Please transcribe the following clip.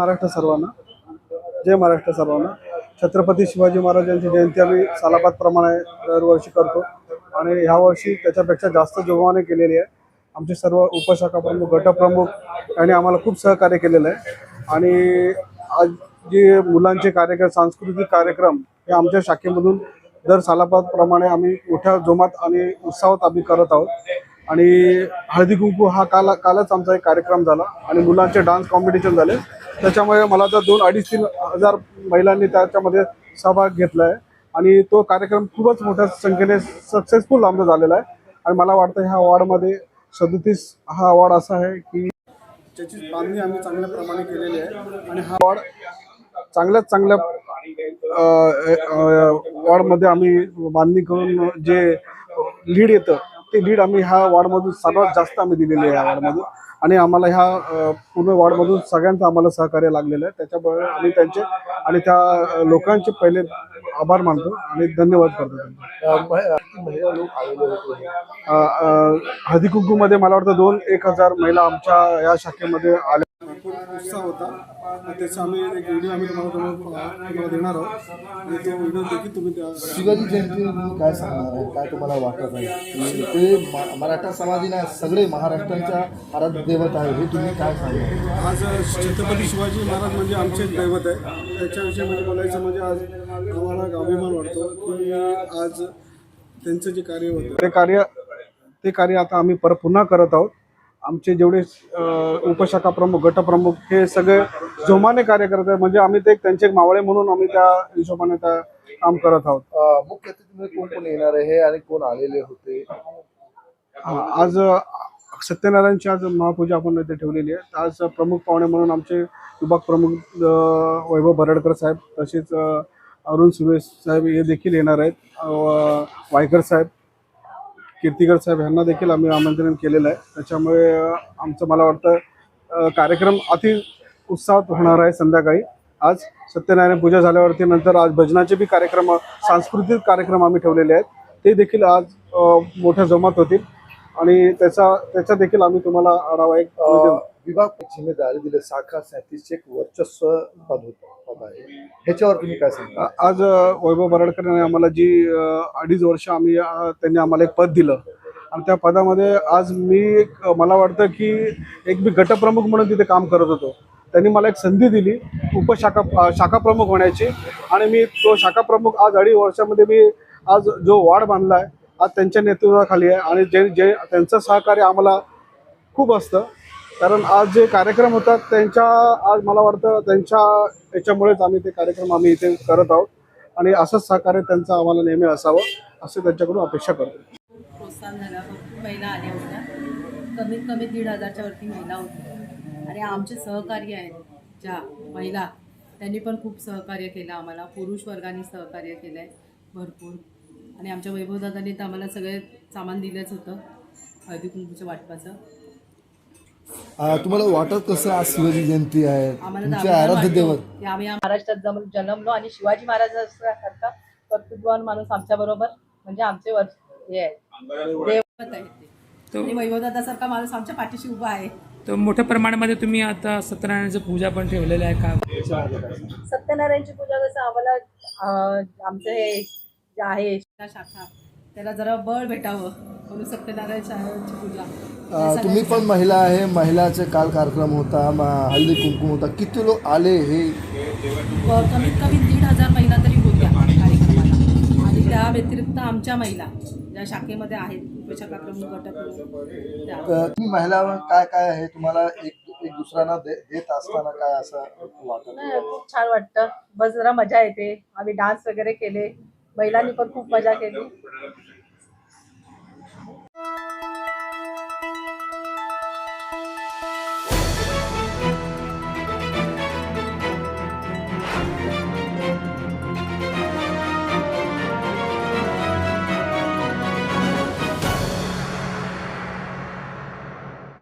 महाराष्ट्र सर्वांना. जय महाराष्ट्र सर्वांना. छत्रपती शिवाजी महाराजांची जयंती आम्ही सालाबादप्रमाणे दरवर्षी करतो. आणि ह्या वर्षी त्याच्यापेक्षा जास्त जोमाने केलेली आहे. आमचे सर्व उपशाखा प्रमुख गटप्रमुख यांनी आम्हाला खूप सहकार्य केलेलं आहे. आणि आज जे मुलांचे कार्यक्रम सांस्कृतिक कार्यक्रम हे आमच्या शाखेमधून दर सालाबादप्रमाणे आम्ही मोठ्या जोमात आणि उत्साहात आम्ही करत आहोत. आणि हळदी कुंकू हा काल कालच आमचा एक कार्यक्रम झाला. आणि मुलांचे डान्स कॉम्पिटिशन झाले. त्याच्यामुळे मला तर दोन अडीच तीन हजार महिलांनी त्याच्यामध्ये सहभाग घेतला आहे आणि तो कार्यक्रम खूपच मोठ्या संख्येने सक्सेसफुल आमचा झालेला आहे. आणि मला वाटतं ह्या अवॉर्डमध्ये सदतीस हा अवॉर्ड असा आहे की त्याची बांधणी आम्ही चांगल्या प्रमाणे केलेली आहे. आणि हा अवॉर्ड चांगल्यात चांगल्या वॉर्डमध्ये आम्ही बांधणी करून जे लीड येतं ते लीड आम्ही ह्या वॉर्डमधून सर्वात जास्त आम्ही दिलेली आहे या वॉर्डमधून आणि आम्हाला ह्या पूर्ण वॉर्डमधून सगळ्यांचं आम्हाला सहकार्य लागलेलं आहे. त्याच्यामुळे आम्ही त्यांचे आणि त्या लोकांचे पहिले आभार मानतो आणि धन्यवाद करतो हळदी कुंकूमध्ये मला वाटतं दोन एक हजार महिला आमच्या या शाखेमध्ये आल्या उत्साह होता. त्याचा आम्ही एक व्हिडिओ आम्ही तुम्हाला तुम्हाला देणार आहोत. आणि तो व्हिडिओ देखील तुम्ही त्या शिवाजी जयंती काय सांगणार आहे? काय तुम्हाला वाटत आहे? की ते मराठा समाजाने सगळे महाराष्ट्रांच्या आराध्य दैवत आहे हे तुम्ही काय सांगणार? आज छत्रपती शिवाजी महाराज म्हणजे आमचे दैवत आहे. त्याच्याविषयी म्हणजे बोलायचं म्हणजे आज आम्हाला अभिमान वाटतो की आज त्यांचं जे कार्य होतं ते कार्य ते कार्य आता आम्ही पर पुन्हा करत आहोत. आमचे जेवढे उपशाखा प्रमुख गटप्रमुख हे सगळे जोमाने कार्य करत आहेत. म्हणजे आम्ही ते त्यांचे एक मावळे म्हणून आम्ही त्या हिशोबाने त्या काम करत आहोत. मुख्य कोण कोण येणार आहे? आणि कोण आलेले होते? आज सत्यनारायणची आज महापूजा आपण इथे ठेवलेली आहे. आज प्रमुख पाहुणे म्हणून आमचे विभाग प्रमुख वैभव बरडकर साहेब तसेच अरुण सुरेश साहेब हे देखील येणार आहेत. वायकर साहेब कीर्तिकर साहेब यांना देखील आम्ही आमंत्रण केलेलं आहे. त्याच्यामुळे आमचं मला वाटतं कार्यक्रम अति उत्साहात होणार आहे संध्याकाळी. आज सत्यनारायण पूजा झाल्यावरती नंतर आज भजनाचे बी कार्यक्रम सांस्कृतिक कार्यक्रम आम्ही ठेवलेले आहेत. ते देखील आज मोठ्या जमात होतील. आणि त्याचा त्याचा देखील आम्ही तुम्हाला आढावा एक विभाग जिम्मेदारी दिले. शाखा सॅतीसचे एक वर्चस्व पद होत आहे ह्याच्यावर तुम्ही काय सांगता? आज वैभव बराडकर यांनी आम्हाला जी अडीच वर्ष आम्ही त्यांनी आम्हाला एक पद दिलं. आणि त्या पदामध्ये आज मी एक मला वाटतं की एक मी गटप्रमुख म्हणून तिथे काम करत होतो. त्यांनी मला एक संधी दिली उपशाखा शाखा प्रमुख होण्याची. आणि मी तो शाखा प्रमुख आज अडीच वर्षामध्ये मी आज जो वाढ बांधला आहे आज त्यांच्या नेतृत्वाखाली आहे. आणि जे जे त्यांचं सहकार्य आम्हाला खूप असतं. कारण आज जे कार्यक्रम होतात त्यांच्या आज मला वाटतं त्यांच्या याच्यामुळेच आम्ही ते कार्यक्रम आम्ही इथे करत आहोत. आणि असंच सहकार्य त्यांचं आम्हाला नेहमी असावं असं त्यांच्याकडून अपेक्षा करतो. प्रोत्साहन झाला. भरपूर महिला आल्या होत्या. कमीत कमी दीड हजारच्या वरती महिला होत्या. आणि आमचे सहकारी आहेत ज्या महिला त्यांनी पण खूप सहकार्य केलं आम्हाला. पुरुष वर्गाने सहकार्य केलं आहे भरपूर. आणि आमच्या वैभवदादांनी तर आम्हाला सगळे सामान दिलंच होतं हळदी कुंकूच्या वाटपाचं. तुम्हाला वाटत कसं आज शिवाजी जयंती आहे? आम्हाला तर तुमचे अभिमान आराध्य दैवत आम्ही या महाराष्ट्रात जम जन्मलो आणि शिवाजी महाराजांसारखा कर्तृत्ववान माणूस आमच्या बरोबर म्हणजे आमचे वर्ष हे आहे. देवत आहे ते. आणि वैभवदादासारखा माणूस आमच्या पाठीशी उभा आहे. तर मोठ्या प्रमाणामध्ये तुम्ही आता सत्यनारायणाचं पूजा पण ठेवलेलं आहे का? सत्यनारायणची पूजा कसं आम्हाला आमचं हे जे आहे शाखा त्याला जरा बळ भेटावं. पूजा. तुम्ही पण महिला आहे महिलाचे काल कार्यक्रम होता म- हळदी कुंकुम होता. किती लोक आले हे? कमीत कमी दीड हजार महिला तरी होत्या कार्यक्रमाला. आणि त्या व्यतिरिक्त आमच्या महिला ज्या शाखेमध्ये आहेत तुम्ही महिलावर काय काय आहे? तुम्हाला एक एक दुसऱ्यांना दे- देत असताना काय असं वाटत? खूप छान वाटतं. बस जरा मजा येते. आम्ही डान्स वगैरे केले. महिलांनी पण खूप मजा केली.